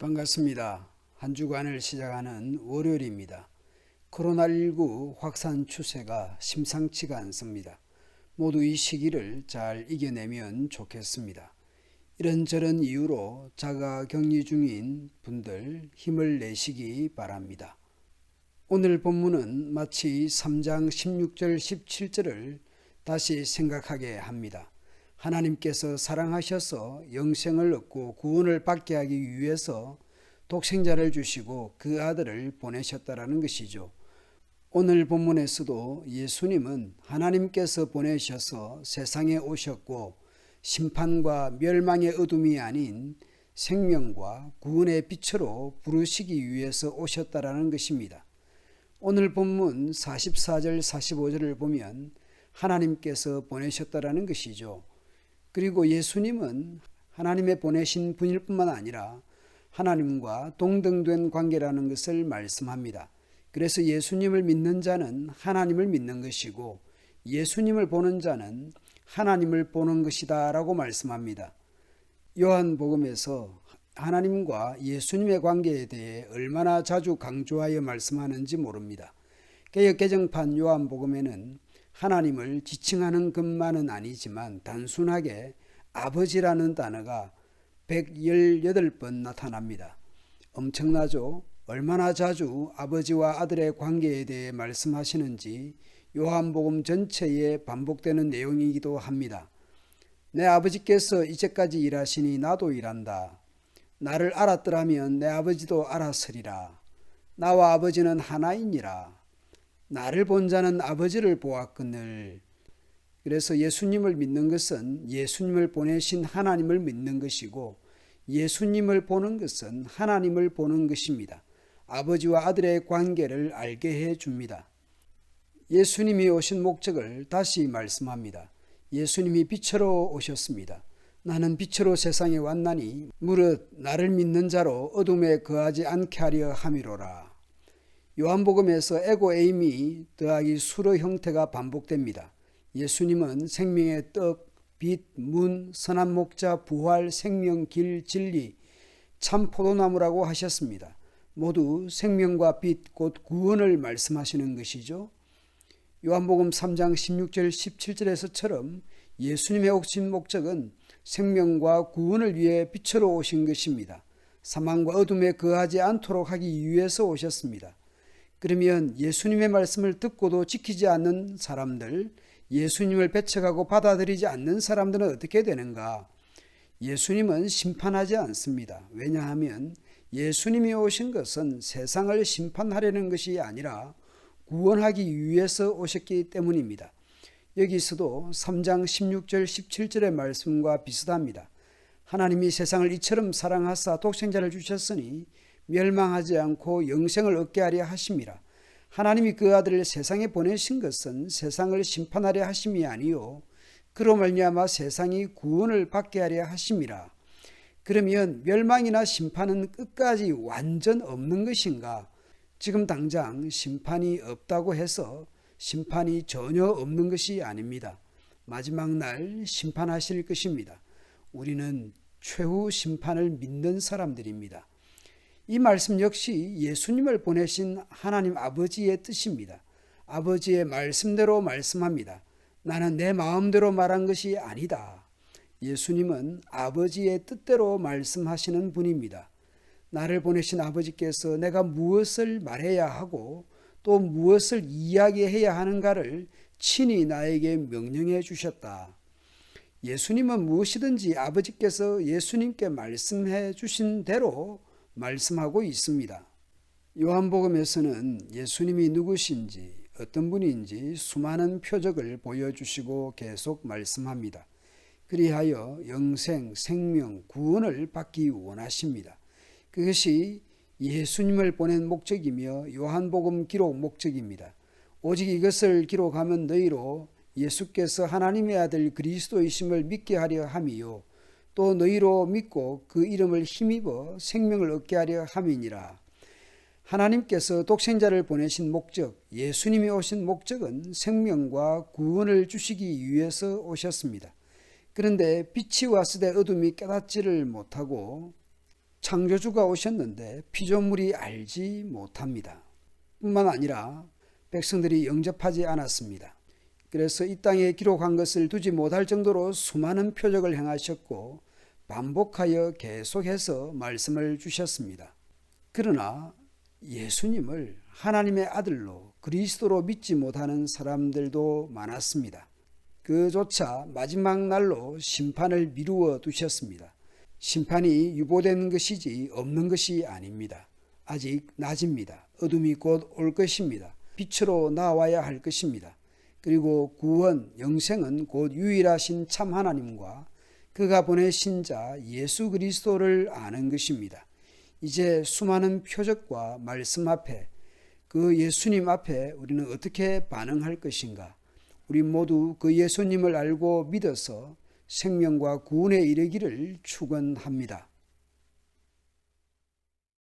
반갑습니다. 한 주간을 시작하는 월요일입니다. 코로나19 확산 추세가 심상치가 않습니다. 모두 이 시기를 잘 이겨내면 좋겠습니다. 이런저런 이유로 자가 격리 중인 분들 힘을 내시기 바랍니다. 오늘 본문은 마치 3장 16절 17절을 다시 생각하게 합니다. 하나님께서 사랑하셔서 영생을 얻고 구원을 받게 하기 위해서 독생자를 주시고 그 아들을 보내셨다라는 것이죠. 오늘 본문에서도 예수님은 하나님께서 보내셔서 세상에 오셨고 심판과 멸망의 어둠이 아닌 생명과 구원의 빛으로 부르시기 위해서 오셨다라는 것입니다. 오늘 본문 44절 45절을 보면 하나님께서 보내셨다라는 것이죠. 그리고 예수님은 하나님의 보내신 분일 뿐만 아니라 하나님과 동등된 관계라는 것을 말씀합니다. 그래서 예수님을 믿는 자는 하나님을 믿는 것이고 예수님을 보는 자는 하나님을 보는 것이다 라고 말씀합니다. 요한복음에서 하나님과 예수님의 관계에 대해 얼마나 자주 강조하여 말씀하는지 모릅니다. 개역 개정판 요한복음에는 하나님을 지칭하는 것만은 아니지만 단순하게 아버지라는 단어가 118번 나타납니다. 엄청나죠? 얼마나 자주 아버지와 아들의 관계에 대해 말씀하시는지 요한복음 전체에 반복되는 내용이기도 합니다. 내 아버지께서 이제까지 일하시니 나도 일한다. 나를 알았더라면 내 아버지도 알았으리라. 나와 아버지는 하나이니라. 나를 본 자는 아버지를 보았거늘. 그래서 예수님을 믿는 것은 예수님을 보내신 하나님을 믿는 것이고 예수님을 보는 것은 하나님을 보는 것입니다. 아버지와 아들의 관계를 알게 해 줍니다. 예수님이 오신 목적을 다시 말씀합니다. 예수님이 빛으로 오셨습니다. 나는 빛으로 세상에 왔나니 무릇 나를 믿는 자로 어둠에 거하지 않게 하려 함이로라. 요한복음에서 에고 에임이 더하기 수로 형태가 반복됩니다. 예수님은 생명의 떡, 빛, 문, 선한 목자, 부활, 생명, 길, 진리, 참 포도나무라고 하셨습니다. 모두 생명과 빛, 곧 구원을 말씀하시는 것이죠. 요한복음 3장 16절 17절에서처럼 예수님의 오신 목적은 생명과 구원을 위해 빛으로 오신 것입니다. 사망과 어둠에 거하지 않도록 하기 위해서 오셨습니다. 그러면 예수님의 말씀을 듣고도 지키지 않는 사람들, 예수님을 배척하고 받아들이지 않는 사람들은 어떻게 되는가? 예수님은 심판하지 않습니다. 왜냐하면 예수님이 오신 것은 세상을 심판하려는 것이 아니라 구원하기 위해서 오셨기 때문입니다. 여기서도 3장 16절 17절의 말씀과 비슷합니다. 하나님이 세상을 이처럼 사랑하사 독생자를 주셨으니 멸망하지 않고 영생을 얻게 하려 하심이라. 하나님이 그 아들을 세상에 보내신 것은 세상을 심판하려 하심이 아니요 그로 말미암아 세상이 구원을 받게 하려 하심이라. 그러면 멸망이나 심판은 끝까지 완전 없는 것인가? 지금 당장 심판이 없다고 해서 심판이 전혀 없는 것이 아닙니다. 마지막 날 심판하실 것입니다. 우리는 최후 심판을 믿는 사람들입니다. 이 말씀 역시 예수님을 보내신 하나님 아버지의 뜻입니다. 아버지의 말씀대로 말씀합니다. 나는 내 마음대로 말한 것이 아니다. 예수님은 아버지의 뜻대로 말씀하시는 분입니다. 나를 보내신 아버지께서 내가 무엇을 말해야 하고 또 무엇을 이야기해야 하는가를 친히 나에게 명령해 주셨다. 예수님은 무엇이든지 아버지께서 예수님께 말씀해 주신 대로 말씀하고 있습니다. 요한복음에서는 예수님이 누구신지 어떤 분인지 수많은 표적을 보여주시고 계속 말씀합니다. 그리하여 영생, 생명, 구원을 받기 원하십니다. 그것이 예수님을 보낸 목적이며 요한복음 기록 목적입니다. 오직 이것을 기록하면 너희로 예수께서 하나님의 아들 그리스도이심을 믿게 하려 함이요 또 너희로 믿고 그 이름을 힘입어 생명을 얻게 하려 함이니라. 하나님께서 독생자를 보내신 목적, 예수님이 오신 목적은 생명과 구원을 주시기 위해서 오셨습니다. 그런데 빛이 왔을 때 어둠이 깨닫지를 못하고 창조주가 오셨는데 피조물이 알지 못합니다. 뿐만 아니라 백성들이 영접하지 않았습니다. 그래서 이 땅에 기록한 것을 두지 못할 정도로 수많은 표적을 행하셨고 반복하여 계속해서 말씀을 주셨습니다. 그러나 예수님을 하나님의 아들로 그리스도로 믿지 못하는 사람들도 많았습니다. 그조차 마지막 날로 심판을 미루어 두셨습니다. 심판이 유보된 것이지 없는 것이 아닙니다. 아직 낮입니다. 어둠이 곧 올 것입니다. 빛으로 나와야 할 것입니다. 그리고 구원, 영생은 곧 유일하신 참 하나님과 그가 보내신 자 예수 그리스도를 아는 것입니다. 이제 수많은 표적과 말씀 앞에 그 예수님 앞에 우리는 어떻게 반응할 것인가? 우리 모두 그 예수님을 알고 믿어서 생명과 구원에 이르기를 축원합니다.